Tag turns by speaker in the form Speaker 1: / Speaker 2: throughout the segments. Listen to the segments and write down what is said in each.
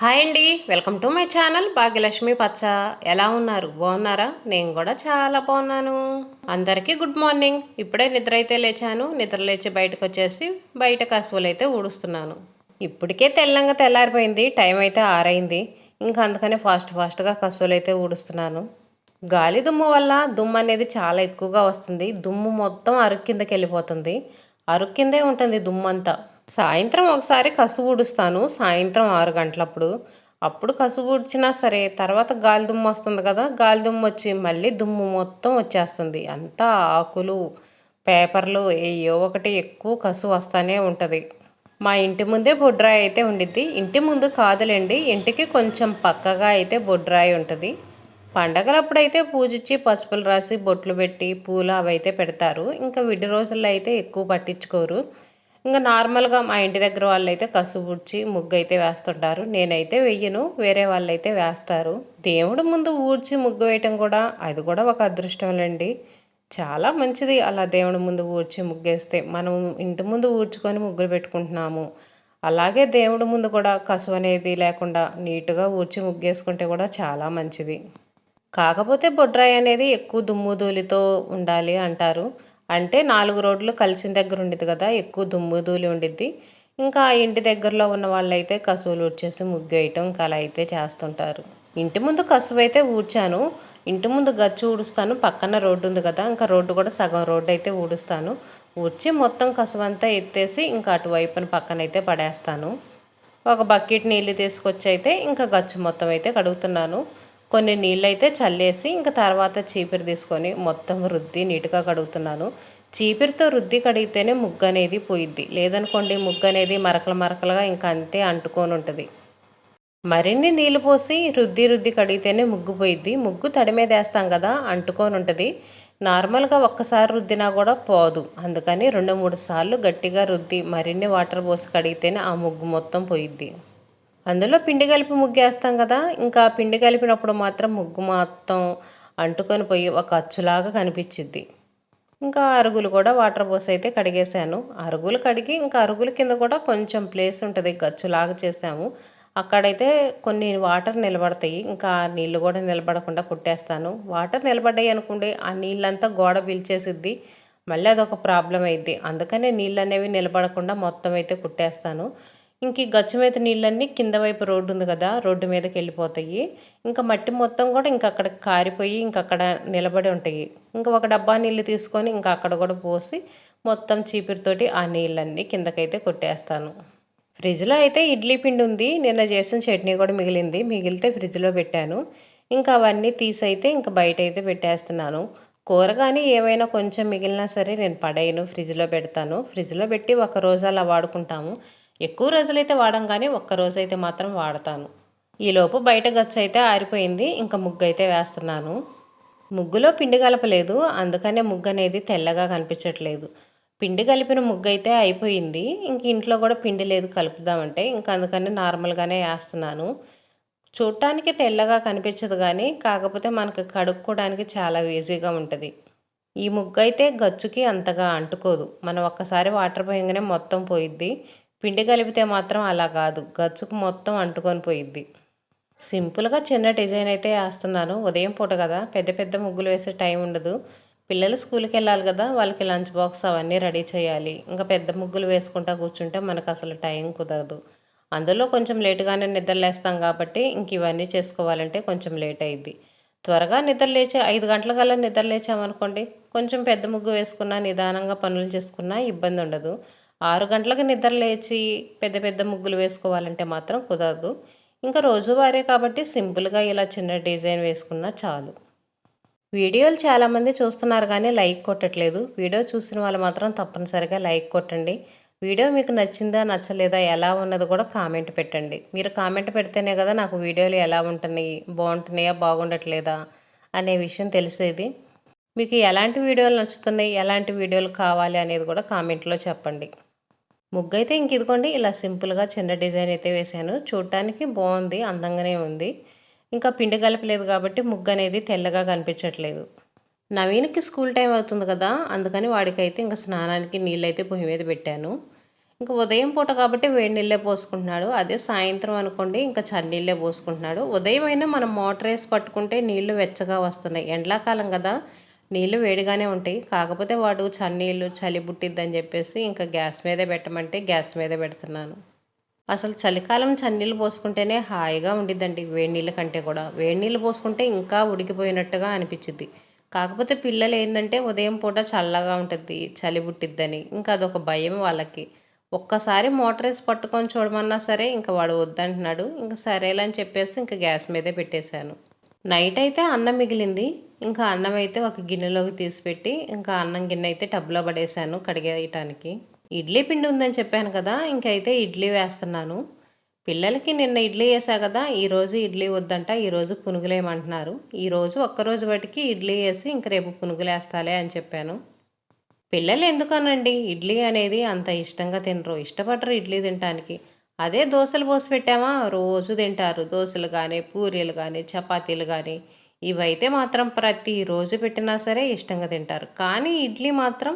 Speaker 1: Hi అండి. Welcome to my channel Bhagyalakshmi పచ్చ. ఎలా ఉన్నారు? బాగున్నారా? నేను కూడా చాలా బాగున్నాను. అందరికీ గుడ్ మార్నింగ్. ఇప్పుడే నిద్ర అయితే లేచాను. నిద్ర లేచి బయటకు వచ్చేసి బయట కసువులు అయితే ఊడుస్తున్నాను. ఇప్పటికే తెల్లంగా తెల్లారిపోయింది. టైం అయితే ఆరైంది. ఇంకా అందుకనే ఫాస్ట్ ఫాస్ట్గా కసువులు అయితే ఊడుస్తున్నాను. గాలి దుమ్ము వల్ల దుమ్ము అనేది చాలా ఎక్కువగా వస్తుంది. దుమ్ము మొత్తం అరుగు కిందకి వెళ్ళిపోతుంది. అరుగు కిందే ఉంటుంది దుమ్ము అంతా సాయంత్రం ఒకసారి కసువు ఊడుస్తాను. సాయంత్రం ఆరు గంటలప్పుడు. అప్పుడు కసువు ఊడ్చినా సరే తర్వాత గాలి దుమ్ము వస్తుంది కదా గాలి దుమ్ము వచ్చి మళ్ళీ దుమ్ము మొత్తం వచ్చేస్తుంది. అంతా ఆకులు పేపర్లు ఏయో ఒకటి ఎక్కువ కసువు వస్తూనే ఉంటుంది. మా ఇంటి ముందే బొడ్రాయి అయితే ఉండిద్ది. ఇంటి ముందు కాదులేండి ఇంటికి కొంచెం పక్కగా అయితే బొడ్రాయి ఉంటుంది. పండగలప్పుడైతే పూజించి పసుపులు రాసి బొట్లు పెట్టి పూలు అవైతే పెడతారు. ఇంకా విడి రోజుల్లో అయితే ఎక్కువ పట్టించుకోరు. ఇంకా నార్మల్గా మా ఇంటి దగ్గర వాళ్ళు అయితే కసుబుడ్చి ముగ్గు అయితే వేస్తుంటారు. నేనైతే వెయ్యను వేరే వాళ్ళు అయితే వేస్తారు. దేవుడు ముందు ఊడ్చి ముగ్గు వేయటం కూడా అది కూడా ఒక అదృష్టంలేండి చాలా మంచిది అలా దేవుడి ముందు ఊడ్చి ముగ్గేస్తే. మనం ఇంటి ముందు ఊడ్చుకొని ముగ్గులు పెట్టుకుంటున్నాము. అలాగే దేవుడి ముందు కూడా కసువు అనేది లేకుండా నీట్గా ఊడ్చి ముగ్గేసుకుంటే కూడా చాలా మంచిది. కాకపోతే బొడ్రాయి అనేది ఎక్కువ దుమ్ము ధూళితో ఉండాలి అంటారు. అంటే నాలుగు రోడ్లు కలిసిన దగ్గర ఉండేది కదా ఎక్కువ దుమ్ము ధూళి ఉండిద్ది. ఇంకా ఆ ఇంటి దగ్గరలో ఉన్న వాళ్ళైతే కసువులు ఊడ్చేసి ముగ్గు వేయటం ఇంకా అలా అయితే చేస్తుంటారు. ఇంటి ముందు కసువు అయితే ఊడ్చాను. ఇంటి ముందు గచ్చు ఊడుస్తాను. పక్కన రోడ్డు ఉంది కదా ఇంకా రోడ్డు కూడా సగం రోడ్డు అయితే ఊడుస్తాను. ఊడ్చి మొత్తం కసువు అంతా ఎత్తేసి ఇంకా అటువైపున పక్కన అయితే పడేస్తాను. ఒక బకెట్ నీళ్ళు తీసుకొచ్చి అయితే ఇంకా గచ్చు మొత్తం అయితే కడుగుతున్నాను. కొన్ని నీళ్ళు అయితే చల్లేసి ఇంకా తర్వాత చీపిరి తీసుకొని మొత్తం రుద్ది నీట్గా కడుగుతున్నాను. చీపిరితో రుద్ది కడిగితేనే ముగ్గు అనేది పోయిద్ది. లేదనుకోండి ముగ్గు అనేది మరకల మరకలుగా ఇంకా అంతే అంటుకొని ఉంటుంది. మరిన్ని నీళ్ళు పోసి రుద్ది రుద్ది కడిగితేనే ముగ్గు పోయిద్ది. ముగ్గు తడి మీద వేస్తాం కదా అంటుకొని ఉంటుంది. నార్మల్గా ఒక్కసారి రుద్దినా కూడా పోదు. అందుకని రెండు మూడు సార్లు గట్టిగా రుద్ది మరిన్ని వాటర్ పోసి కడిగితేనే ఆ ముగ్గు మొత్తం పోయిద్ది. అందులో పిండి కలిపి ముగ్గేస్తాం కదా ఇంకా పిండి కలిపినప్పుడు మాత్రం ముగ్గు మొత్తం అంటుకొని పోయి ఒక అచ్చులాగా కనిపించిద్ది. ఇంకా అరుగులు కూడా వాటర్ పోసి అయితే కడిగేసాను అరుగులు కడిగి ఇంకా అరుగుల కింద కూడా కొంచెం ప్లేస్ ఉంటుంది గచ్చులాగా చేసాము. అక్కడైతే కొన్ని వాటర్ నిలబడతాయి ఇంకా నీళ్ళు కూడా నిలబడకుండా కుట్టేస్తాను. వాటర్ నిలబడ్డాయి అనుకుంటే ఆ నీళ్ళంతా గోడ పీల్చేసిద్ది మళ్ళీ అదొక ప్రాబ్లం అయింది అందుకనే నీళ్ళు అనేవి నిలబడకుండా మొత్తం అయితే కుట్టేస్తాను. ఇంక ఈ గచ్చు మీద నీళ్ళన్నీ కింద వైపు రోడ్డు ఉంది కదా రోడ్డు మీదకి వెళ్ళిపోతాయి. ఇంకా మట్టి మొత్తం కూడా ఇంక అక్కడ కారిపోయి ఇంక అక్కడ నిలబడి ఉంటాయి. ఇంకా ఒక డబ్బా నీళ్ళు తీసుకొని ఇంకా అక్కడ కూడా పోసి మొత్తం చీపిరితోటి ఆ నీళ్ళన్నీ కిందకైతే కొట్టేస్తాను. ఫ్రిడ్జ్లో అయితే ఇడ్లీ పిండి ఉంది నిన్న చేసిన చట్నీ కూడా మిగిలింది మిగిలితే ఫ్రిడ్జ్లో పెట్టాను. ఇంకా అవన్నీ తీసైతే ఇంకా బయట అయితే పెట్టేస్తున్నాను. కూర కానీ ఏమైనా కొంచెం మిగిలినా సరే నేను పడేయను ఫ్రిడ్జ్లో పెడతాను. ఫ్రిడ్జ్లో పెట్టి ఒక రోజు అలా వాడుకుంటాము. ఎక్కువ రోజులైతే వాడం కానీ ఒక్క అయితే మాత్రం వాడతాను. ఈలోపు బయట గచ్చు అయితే ఆరిపోయింది ఇంకా ముగ్గు అయితే వేస్తున్నాను. ముగ్గులో పిండి కలపలేదు అందుకనే ముగ్గు అనేది తెల్లగా కనిపించట్లేదు. పిండి కలిపిన ముగ్గు అయితే అయిపోయింది ఇంక ఇంట్లో కూడా పిండి లేదు కలుపుదామంటే ఇంకా అందుకని నార్మల్గానే వేస్తున్నాను. చూడటానికి తెల్లగా కనిపించదు కానీ కాకపోతే మనకు కడుక్కోవడానికి చాలా ఈజీగా ఉంటుంది. ఈ ముగ్గు అయితే గచ్చుకి అంతగా అంటుకోదు. మనం ఒక్కసారి వాటర్ పోయంగానే మొత్తం పోయిద్ది. పిండి కలిపితే మాత్రం అలా కాదు. గచ్చుకు మొత్తం అంటుకొని పోయిద్ది. సింపుల్గా చిన్న డిజైన్ అయితే వేస్తున్నాను. ఉదయం పూట కదా పెద్ద పెద్ద ముగ్గులు వేసే టైం ఉండదు. పిల్లలు స్కూల్కి వెళ్ళాలి కదా వాళ్ళకి లంచ్ బాక్స్ అవన్నీ రెడీ చేయాలి. ఇంకా పెద్ద ముగ్గులు వేసుకుంటా కూర్చుంటే మనకు అసలు టైం కుదరదు. అందులో కొంచెం లేటుగానే నిద్రలేస్తాం కాబట్టి ఇంక ఇవన్నీ చేసుకోవాలంటే కొంచెం లేట్ అయింది త్వరగా నిద్రలేచే ఐదు గంటల కల్లా నిద్ర లేచామనుకోండి కొంచెం పెద్ద ముగ్గు వేసుకున్నా నిదానంగా పనులు చేసుకున్నా ఇబ్బంది ఉండదు. ఆరు గంటలకు నిద్ర లేచి పెద్ద పెద్ద ముగ్గులు వేసుకోవాలంటే మాత్రం కుదరదు. ఇంకా రోజువారీ కాబట్టి సింపుల్గా ఇలా చిన్న డిజైన్ వేసుకున్నా చాలు. వీడియోలు చాలామంది చూస్తున్నారు కానీ లైక్ కొట్టట్లేదు. వీడియో చూసిన వాళ్ళు మాత్రం తప్పనిసరిగా లైక్ కొట్టండి. వీడియో మీకు నచ్చిందా నచ్చలేదా ఎలా ఉన్నది కూడా కామెంట్ పెట్టండి. మీరు కామెంట్ పెడితేనే కదా నాకు వీడియోలు ఎలా ఉంటున్నాయి బాగుంటున్నాయా బాగుండట్లేదా అనే విషయం తెలిసేది. మీకు ఎలాంటి వీడియోలు నచ్చుతున్నాయి ఎలాంటి వీడియోలు కావాలి అనేది కూడా కామెంట్లో చెప్పండి. ముగ్గు అయితే ఇంక ఇదిగోండి ఇలా సింపుల్గా చిన్న డిజైన్ అయితే వేసాను. చూడటానికి బాగుంది అందంగానే ఉంది. ఇంకా పిండి కలపలేదు కాబట్టి ముగ్గు అనేది తెల్లగా కనిపించట్లేదు. నవీన్కి స్కూల్ టైం అవుతుంది కదా అందుకని వాడికైతే ఇంకా స్నానానికి నీళ్ళైతే పొయ్యి మీద పెట్టాను. ఇంకా ఉదయం పూట కాబట్టి వేడి నీళ్ళే పోసుకుంటున్నాడు. అదే సాయంత్రం అనుకోండి ఇంకా చన్నీళ్ళే పోసుకుంటున్నాడు. ఉదయం అయినా మనం మోటార్ వేసి పట్టుకుంటే నీళ్ళు వెచ్చగా వస్తున్నాయి. ఎండాకాలం కదా నీళ్ళు వేడిగానే ఉంటాయి. కాకపోతే వాడు చన్నీళ్ళు చలి పుట్టిద్దని చెప్పేసి ఇంకా గ్యాస్ మీదే పెట్టమంటే గ్యాస్ మీదే పెడుతున్నాను. అసలు చలికాలం చన్నీళ్ళు పోసుకుంటేనే హాయిగా ఉండిద్దండి వేడి నీళ్ళ కంటే కూడా. వేడి నీళ్ళు పోసుకుంటే ఇంకా ఉడికిపోయినట్టుగా అనిపించింది కాకపోతే పిల్లలు ఏంటంటే ఉదయం పూట చల్లగా ఉంటుంది చలి పుట్టిద్దని. ఇంకా అదొక భయం వాళ్ళకి. ఒక్కసారి మోటార్ వేసి పట్టుకొని చూడమన్నా సరే ఇంకా వాడు వద్దంటున్నాడు. ఇంకా సరేలని చెప్పేసి ఇంకా గ్యాస్ మీదే పెట్టేశాను. నైట్ అయితే అన్నం మిగిలింది. ఇంకా అన్నం అయితే ఒక గిన్నెలోకి తీసిపెట్టి ఇంకా అన్నం గిన్నె అయితే టబ్లో పడేసాను కడిగేయటానికి. ఇడ్లీ పిండి ఉందని చెప్పాను కదా ఇంకైతే ఇడ్లీ వేస్తున్నాను. పిల్లలకి నిన్న ఇడ్లీ వేసా కదా ఈరోజు ఇడ్లీ వద్దంట ఈరోజు పునుగులేమంటున్నారు ఈరోజు ఒక్కరోజు బట్టికి ఇడ్లీ వేసి ఇంక రేపు పునుగులేస్తాలే అని చెప్పాను. పిల్లలు ఎందుకనండి? ఇడ్లీ అనేది అంత ఇష్టంగా తినరు ఇష్టపడరు ఇడ్లీ తినటానికి. అదే దోశలు పోసి పెట్టామా? రోజు తింటారు. దోశలు కానీ పూరీలు కానీ చపాతీలు కానీ ఇవైతే మాత్రం ప్రతిరోజు పెట్టినా సరే ఇష్టంగా తింటారు. కానీ ఇడ్లీ మాత్రం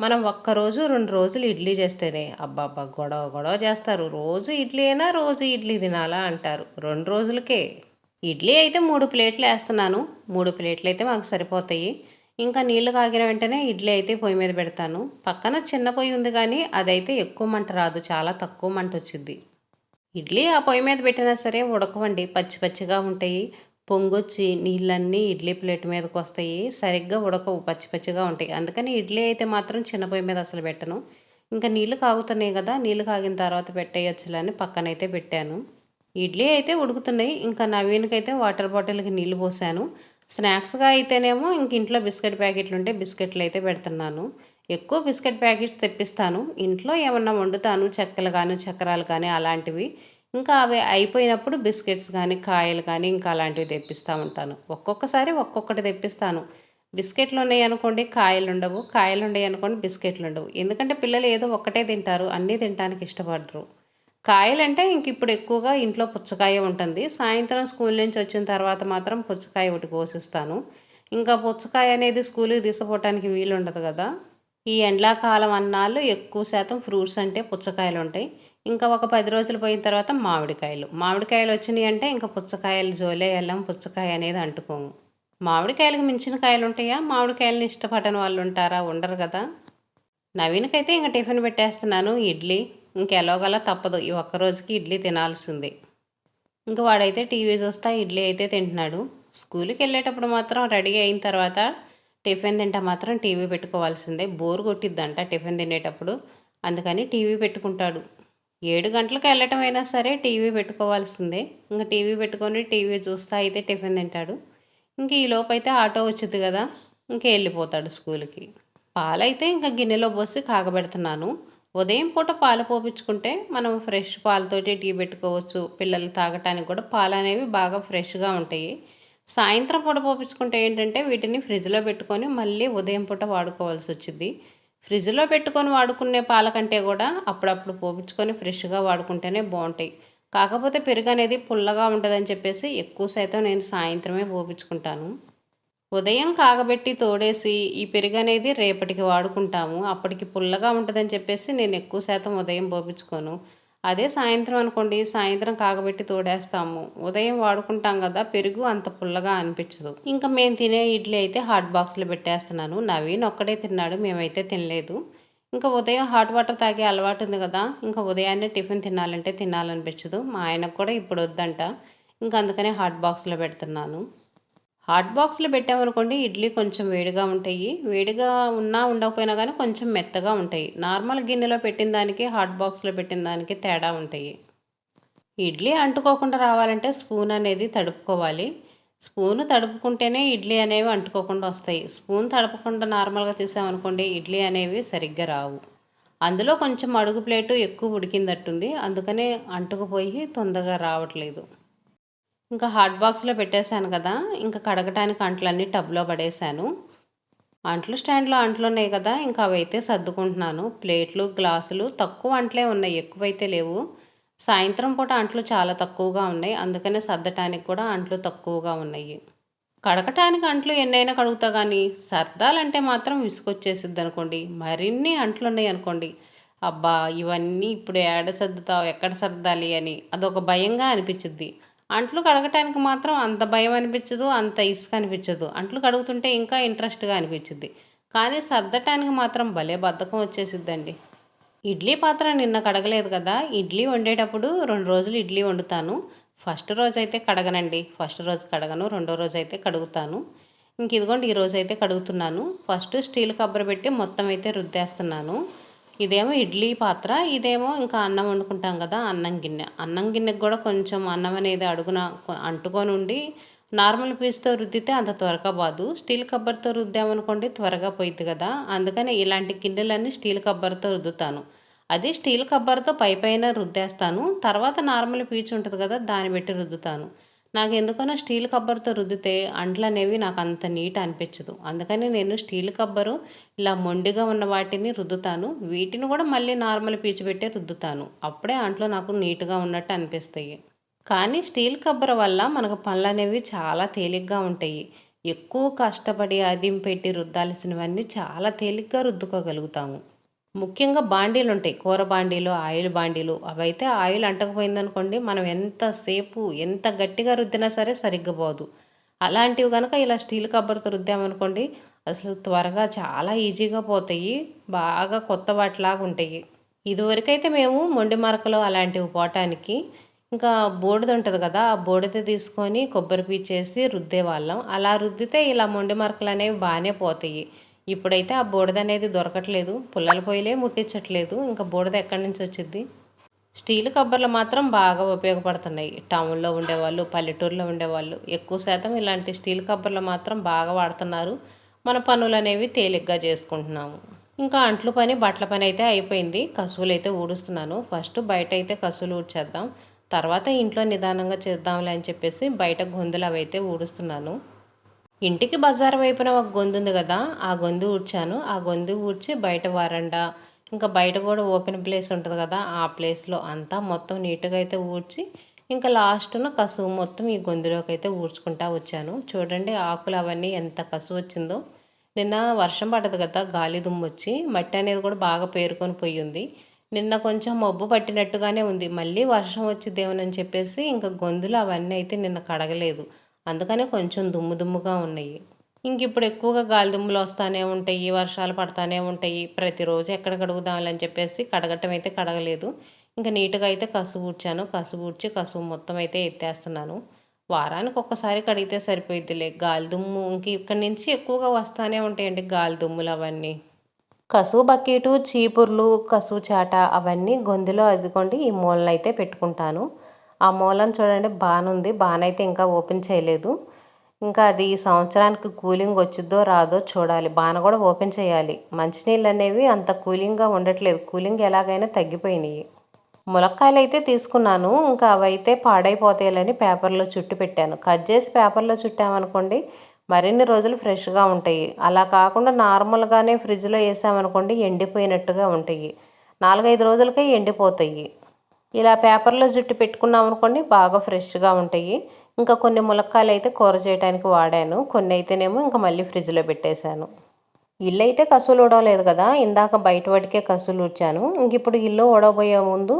Speaker 1: మనం ఒక్కరోజు రెండు రోజులు ఇడ్లీ చేస్తేనే అబ్బాబ్బా గొడవ గొడవ చేస్తారు. రోజు ఇడ్లీ అయినా రోజు ఇడ్లీ తినాలా అంటారు. రెండు రోజులకే. ఇడ్లీ అయితే మూడు ప్లేట్లు వేస్తున్నాను. మూడు ప్లేట్లు అయితే మాకు సరిపోతాయి. ఇంకా నీళ్ళు కాగిన వెంటనే ఇడ్లీ అయితే పొయ్యి మీద పెడతాను. పక్కన చిన్న పొయ్యి ఉంది కానీ అదైతే ఎక్కువ మంట రాదు చాలా తక్కువ మంట వచ్చింది ఇడ్లీ ఆ పొయ్యి మీద పెట్టినా సరే ఉడకవండి పచ్చి పచ్చిగా ఉంటాయి. పొంగొచ్చి నీళ్ళన్నీ ఇడ్లీ ప్లేట్ మీదకి వస్తాయి సరిగ్గా ఉడకవు పచ్చి పచ్చిగా ఉంటాయి. అందుకని ఇడ్లీ అయితే మాత్రం చిన్న పొయ్యి మీద అసలు పెట్టను. ఇంకా నీళ్ళు కాగుతున్నాయి కదా నీళ్ళు కాగిన తర్వాత పెట్టేయచ్చులని పక్కనైతే పెట్టాను. ఇడ్లీ అయితే ఉడుకుతున్నాయి ఇంకా నవీన్కైతే వాటర్ బాటిల్కి నీళ్ళు పోసాను. స్నాక్స్గా అయితేనేమో ఇంక ఇంట్లో బిస్కెట్ ప్యాకెట్లు ఉంటే బిస్కెట్లు అయితే పెడుతున్నాను. ఎక్కువ బిస్కెట్ ప్యాకెట్స్ తెప్పిస్తాను. ఇంట్లో ఏమన్నా వండుతాను చెక్కలు కానీ చక్రాలు కానీ అలాంటివి. ఇంకా అవి అయిపోయినప్పుడు బిస్కెట్స్ కానీ కాయలు కానీ ఇంకా అలాంటివి తెప్పిస్తూ ఉంటాను. ఒక్కొక్కసారి ఒక్కొక్కటి తెప్పిస్తాను. బిస్కెట్లు ఉన్నాయి అనుకోండి కాయలు ఉండవు. కాయలు ఉన్నాయి అనుకోండి బిస్కెట్లు ఉండవు. ఎందుకంటే పిల్లలు ఏదో ఒక్కటే తింటారు. అన్నీ తినడానికి ఇష్టపడరు. కాయలంటే ఇంక ఇప్పుడు ఎక్కువగా ఇంట్లో పుచ్చకాయ ఉంటుంది. సాయంత్రం స్కూల్ నుంచి వచ్చిన తర్వాత మాత్రం పుచ్చకాయ ఒకటి కోసిస్తాను. ఇంకా పుచ్చకాయ అనేది స్కూల్కి తీసుకుపోవటానికి వీలు ఉండదు కదా. ఈ ఎండాకాలం అన్నాళ్ళు ఎక్కువ శాతం ఫ్రూట్స్ అంటే పుచ్చకాయలు ఉంటాయి. ఇంకా ఒక పది రోజులు పోయిన తర్వాత మామిడికాయలు. మామిడికాయలు వచ్చినాయి అంటే ఇంకా పుచ్చకాయలు జోలే వెళ్ళాం పుచ్చకాయ అనేది అంటుకోము. మామిడికాయలకు మించిన కాయలు ఉంటాయా? మామిడికాయలని ఇష్టపడని వాళ్ళు ఉంటారా? ఉండరు కదా. నవీనకైతే ఇంకా టిఫిన్ పెట్టేస్తున్నాను. ఇడ్లీ ఇంకెలాగలా తప్పదు. ఈ ఒక్కరోజుకి ఇడ్లీ తినాల్సిందే. ఇంకా వాడైతే టీవీ చూస్తా ఇడ్లీ అయితే తింటున్నాడు. స్కూల్కి వెళ్ళేటప్పుడు మాత్రం రెడీ అయిన తర్వాత టిఫిన్ తింటా మాత్రం టీవీ పెట్టుకోవాల్సిందే. బోర్ కొట్టిద్దంట టిఫిన్ తినేటప్పుడు. అందుకని టీవీ పెట్టుకుంటాడు. ఏడు గంటలకు వెళ్ళటం అయినా సరే టీవీ పెట్టుకోవాల్సిందే. ఇంకా టీవీ పెట్టుకొని టీవీ చూస్తా అయితే టిఫిన్ తింటాడు. ఇంక ఈ లోపైతే ఆటో వచ్చింది కదా ఇంక వెళ్ళిపోతాడు స్కూల్కి. పాలైతే ఇంకా గిన్నెలో పోసి కాగబెడుతున్నాను. ఉదయం పూట పాలు పోపించుకుంటే మనం ఫ్రెష్ పాలతోటి టీ పెట్టుకోవచ్చు. పిల్లలు తాగటానికి కూడా పాలు అనేవి బాగా ఫ్రెష్గా ఉంటాయి. సాయంత్రం పూట పోపించుకుంటే ఏంటంటే వీటిని ఫ్రిడ్జ్లో పెట్టుకొని మళ్ళీ ఉదయం పూట వాడుకోవాల్సి వచ్చింది. ఫ్రిడ్జ్లో పెట్టుకొని వాడుకునే పాల కంటే కూడా అప్పుడప్పుడు పోపించుకొని ఫ్రెష్గా వాడుకుంటేనే బాగుంటాయి. కాకపోతే పెరుగు అనేది పుల్లగా ఉంటుందని చెప్పేసి ఎక్కువ శాతం నేను సాయంత్రమే పోపించుకుంటాను. ఉదయం కాగబెట్టి తోడేసి ఈ పెరుగు అనేది రేపటికి వాడుకుంటాము. అప్పటికి పుల్లగా ఉంటుందని చెప్పేసి నేను ఎక్కువ శాతం ఉదయం పోపించుకోను అదే సాయంత్రం అనుకోండి సాయంత్రం కాగబెట్టి తోడేస్తాము. ఉదయం వాడుకుంటాం కదా పెరుగు అంత పుల్లగా అనిపించదు. ఇంకా మేము తినే ఇడ్లీ అయితే హాట్ బాక్స్లో పెట్టేస్తున్నాను. నవీన్ ఒక్కడే తిన్నాడు మేమైతే తినలేదు. ఇంకా ఉదయం హాట్ వాటర్ తాగే అలవాటు ఉంది కదా ఇంకా ఉదయాన్నే టిఫిన్ తినాలంటే తినాలనిపించదు. మా ఆయనకు కూడా ఇప్పుడు వద్దంట. ఇంకా అందుకనే హాట్ బాక్స్లో పెడుతున్నాను. హాట్ బాక్స్లో పెట్టామనుకోండి ఇడ్లీ కొంచెం వేడిగా ఉంటాయి. వేడిగా ఉన్నా ఉండకపోయినా కానీ కొంచెం మెత్తగా ఉంటాయి. నార్మల్ గిన్నెలో పెట్టిన దానికి హాట్ బాక్స్లో పెట్టిన దానికి తేడా ఉంటాయి. ఇడ్లీ అంటుకోకుండా రావాలంటే స్పూన్ అనేది తడుపుకోవాలి. స్పూన్ తడుపుకుంటేనే ఇడ్లీ అనేవి అంటుకోకుండా వస్తాయి. స్పూన్ తడపకుండా నార్మల్గా తీసామనుకోండి ఇడ్లీ అనేవి సరిగ్గా రావు. అందులో కొంచెం అడుగు ప్లేటు ఎక్కువ ఉడికిందట్టుంది. అందుకనే అంటుకుపోయి తొందరగా రావట్లేదు. ఇంకా హాట్ బాక్స్లో పెట్టేశాను కదా ఇంకా కడగటానికి అంట్లన్నీ టబ్లో పడేశాను. అంట్లు స్టాండ్లో అంట్లు ఉన్నాయి కదా ఇంకా అవైతే సర్దుకుంటున్నాను. ప్లేట్లు గ్లాసులు తక్కువ అంట్లే ఉన్నాయి ఎక్కువైతే లేవు. సాయంత్రం పూట అంట్లు చాలా తక్కువగా ఉన్నాయి అందుకనే సర్దటానికి కూడా అంట్లు తక్కువగా ఉన్నాయి. కడగటానికి అంట్లు ఎన్నైనా కడుగుతా కానీ సర్దాలంటే మాత్రం విసుకొచ్చేసిద్ది అనుకోండి మరిన్ని అంట్లు ఉన్నాయి అనుకోండి అబ్బా ఇవన్నీ ఇప్పుడు ఏడ సర్దుతావు ఎక్కడ సర్దాలి అని అదొక భయంగా అనిపించిద్ది అంట్లు కడగటానికి మాత్రం అంత భయం అనిపించదు అంత ఇసుక అనిపించదు. అంట్లు కడుగుతుంటే ఇంకా ఇంట్రెస్ట్గా అనిపించుద్ది. కానీ సర్దటానికి మాత్రం భలే బద్ధకం వచ్చేసిద్దండి. ఇడ్లీ పాత్ర నిన్న కడగలేదు కదా ఇడ్లీ వండేటప్పుడు రెండు రోజులు ఇడ్లీ వండుతాను. ఫస్ట్ రోజు అయితే కడగనండి. ఫస్ట్ రోజు కడగను రెండో రోజు అయితే కడుగుతాను. ఇంక ఇదిగోండి ఈ రోజు అయితే కడుగుతున్నాను. ఫస్ట్ స్టీల్ కబ్బర్ పెట్టి మొత్తం అయితే రుద్దేస్తున్నాను. ఇదేమో ఇడ్లీ పాత్ర ఇదేమో ఇంకా అన్నం వండుకుంటాం కదా అన్నం గిన్నె. అన్నం గిన్నెకి కూడా కొంచెం అన్నం అనేది అడుగున అంటుకొని ఉండి నార్మల్ పీస్తో రుద్దితే అంత త్వరగా బాదు. స్టీల్ కబ్బర్తో రుద్దామనుకోండి త్వరగా పోయిద్ది కదా అందుకని ఇలాంటి గిన్నెలన్నీ స్టీల్ కబ్బర్తో రుద్దుతాను. అది స్టీల్ కబ్బర్తో పై పైన రుద్దేస్తాను తర్వాత నార్మల్ పీచు ఉంటుంది కదా దాన్ని పెట్టి రుద్దుతాను. నాకు ఎందుకనో స్టీల్ కబ్బర్తో రుద్దితే అంట్లు అనేవి నాకు అంత నీట్ అనిపించదు. అందుకని నేను స్టీల్ కబ్బరు ఇలా మొండిగా ఉన్న వాటిని రుద్దుతాను. వీటిని కూడా మళ్ళీ నార్మల్ పీచు పెట్టే రుద్దుతాను. అప్పుడే అంట్లో నాకు నీట్గా ఉన్నట్టు అనిపిస్తాయి. కానీ స్టీల్ కబ్బర్ వల్ల మనకు పనులు అనేవి చాలా తేలిగ్గా ఉంటాయి. ఎక్కువ కష్టపడి అదిం పెట్టి రుద్దాల్సినవన్నీ చాలా తేలిగ్గా రుద్దుకోగలుగుతాము. ముఖ్యంగా బాండీలు ఉంటాయి కూర బాండీలు ఆయిల్ బాండీలు. అవైతే ఆయిల్ అంటకపోయిందనుకోండి మనం ఎంతసేపు ఎంత గట్టిగా రుద్దినా సరే సరిగ్గా పోదు. అలాంటివి కనుక ఇలా స్టీల్ కబ్బర్తో రుద్దామనుకోండి అసలు త్వరగా చాలా ఈజీగా పోతాయి. బాగా కొత్త వాటిలాగా ఉంటాయి. ఇదివరకైతే మేము మొండి మరకలు అలాంటివి పోవటానికి ఇంకా బోడిద ఉంటుంది కదా ఆ బోడిద తీసుకొని కొబ్బరి పీచేసి రుద్దేవాళ్ళం. అలా రుద్దితే ఇలా మొండి మరకలు అనేవి బాగానే పోతాయి. ఇప్పుడైతే ఆ బూడిద అనేది దొరకట్లేదు. పుల్లల పొయ్యిలే ముట్టించట్లేదు. ఇంకా బూడిద ఎక్కడి నుంచి వచ్చింది స్టీల్ కబ్బర్లు మాత్రం బాగా ఉపయోగపడుతున్నాయి. టౌన్లో ఉండేవాళ్ళు పల్లెటూరులో ఉండేవాళ్ళు ఎక్కువ శాతం ఇలాంటి స్టీల్ కబ్బర్లు మాత్రం బాగా వాడుతున్నారు. మన పనులు అనేవి తేలిగ్గా చేసుకుంటున్నాము. ఇంకా అంట్లు పని బట్టల పని అయితే అయిపోయింది. కసువులు అయితే ఊడుస్తున్నాను. ఫస్ట్ బయట అయితే కసువులు ఊడ్చేద్దాం. తర్వాత ఇంట్లో నిదానంగా చేద్దాంలే అని చెప్పేసి బయట గొంతులు అవి అయితే ఊడుస్తున్నాను. ఇంటికి బజార్ వైపున ఒక గొంతు ఉంది కదా ఆ గొంతు ఊడ్చాను. ఆ గొంతు ఊడ్చి బయట వరండా ఇంకా బయట కూడా ఓపెన్ ప్లేస్ ఉంటుంది కదా ఆ ప్లేస్లో అంతా మొత్తం నీట్గా అయితే ఊడ్చి ఇంకా లాస్ట్న కసువు మొత్తం ఈ గొంతులోకి అయితే ఊడ్చుకుంటా వచ్చాను. చూడండి ఆకులు అవన్నీ ఎంత కసువు వచ్చిందో. నిన్న వర్షం పడదు కదా గాలి దుమ్ము వచ్చి మట్టి అనేది కూడా బాగా పేరుకొని పోయింది నిన్న కొంచెం మబ్బు పట్టినట్టుగానే ఉంది. మళ్ళీ వర్షం వచ్చిద్దేమోనని చెప్పేసి ఇంకా గొంతులు అవన్నీ అయితే నిన్న కడగలేదు. అందుకనే కొంచెం దుమ్ము దుమ్ముగా ఉన్నాయి. ఇంక ఇప్పుడు ఎక్కువగా గాలి దుమ్ములు వస్తూనే ఉంటాయి వర్షాలు పడతానే ఉంటాయి. ప్రతిరోజు ఎక్కడ కడుగుదామని చెప్పేసి కడగటం అయితే కడగలేదు. ఇంకా నీట్గా అయితే కసువు ఊడ్చాను కసువు ఊడ్చి కసువు మొత్తం అయితే ఎత్తేస్తున్నాను. వారానికి ఒక్కసారి కడిగితే సరిపోయిద్దిలే. గాలి దుమ్ము ఇంక ఇక్కడి నుంచి ఎక్కువగా వస్తూనే ఉంటాయండి గాలి దుమ్ములు అవన్నీ. కసువు బకెటు చీపుర్లు కసువు చాట అవన్నీ గొంతులో అదుకోండి ఈ మూలనైతే అయితే పెట్టుకుంటాను. ఆ మూలం చూడండి బాగానుంది బాగానైతే ఇంకా ఓపెన్ చేయలేదు. ఇంకా అది ఈ సంవత్సరానికి కూలింగ్ వచ్చిద్దో రాదో చూడాలి. బాణ కూడా ఓపెన్ చేయాలి. మంచినీళ్ళు అనేవి అంత కూలింగ్గా ఉండట్లేదు. కూలింగ్ ఎలాగైనా తగ్గిపోయినాయి. ములక్కాయలు అయితే తీసుకున్నాను. ఇంకా అవైతే పాడైపోతాయని పేపర్లో చుట్టు పెట్టాను. కట్ చేసి పేపర్లో చుట్టామనుకోండి మరిన్ని రోజులు ఫ్రెష్గా ఉంటాయి. అలా కాకుండా నార్మల్గానే ఫ్రిడ్జ్లో వేసామనుకోండి ఎండిపోయినట్టుగా ఉంటాయి. నాలుగైదు రోజులకే ఎండిపోతాయి. ఇలా పేపర్లో జుట్టు పెట్టుకున్నాం అనుకోండి బాగా ఫ్రెష్గా ఉంటాయి. ఇంకా కొన్ని ములక్కాయలు అయితే కూర చేయడానికి వాడాను. కొన్ని అయితేనేమో ఇంకా మళ్ళీ ఫ్రిడ్జ్లో పెట్టేశాను. ఇల్లు అయితే కసులు ఉడవలేదు కదా ఇందాక బయట వాటికే కసులు ఉడ్చాను ఇంక ఇప్పుడు ఇల్లు ఉడవబోయే ముందు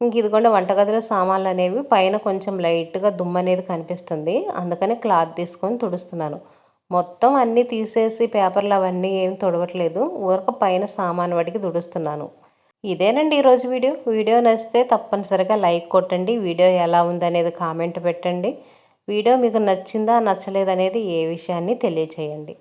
Speaker 1: ఇంక ఇదిగోండి వంటగదిలో సామాన్లు అనేవి పైన కొంచెం లైట్గా దుమ్ము అనేది కనిపిస్తుంది. అందుకని క్లాత్ తీసుకొని తుడుస్తున్నాను. మొత్తం అన్నీ తీసేసి పేపర్లు అవన్నీ ఏం తుడవట్లేదు. ఊరక పైన సామాన్ వాటికి తుడుస్తున్నాను. ఇదేనండి ఈరోజు వీడియో. వీడియో నచ్చితే తప్పనిసరిగా లైక్ కొట్టండి. వీడియో ఎలా ఉందనేది కామెంట్ పెట్టండి. వీడియో మీకు నచ్చిందా నచ్చలేదనేది ఏ విషయాన్ని తెలియచేయండి.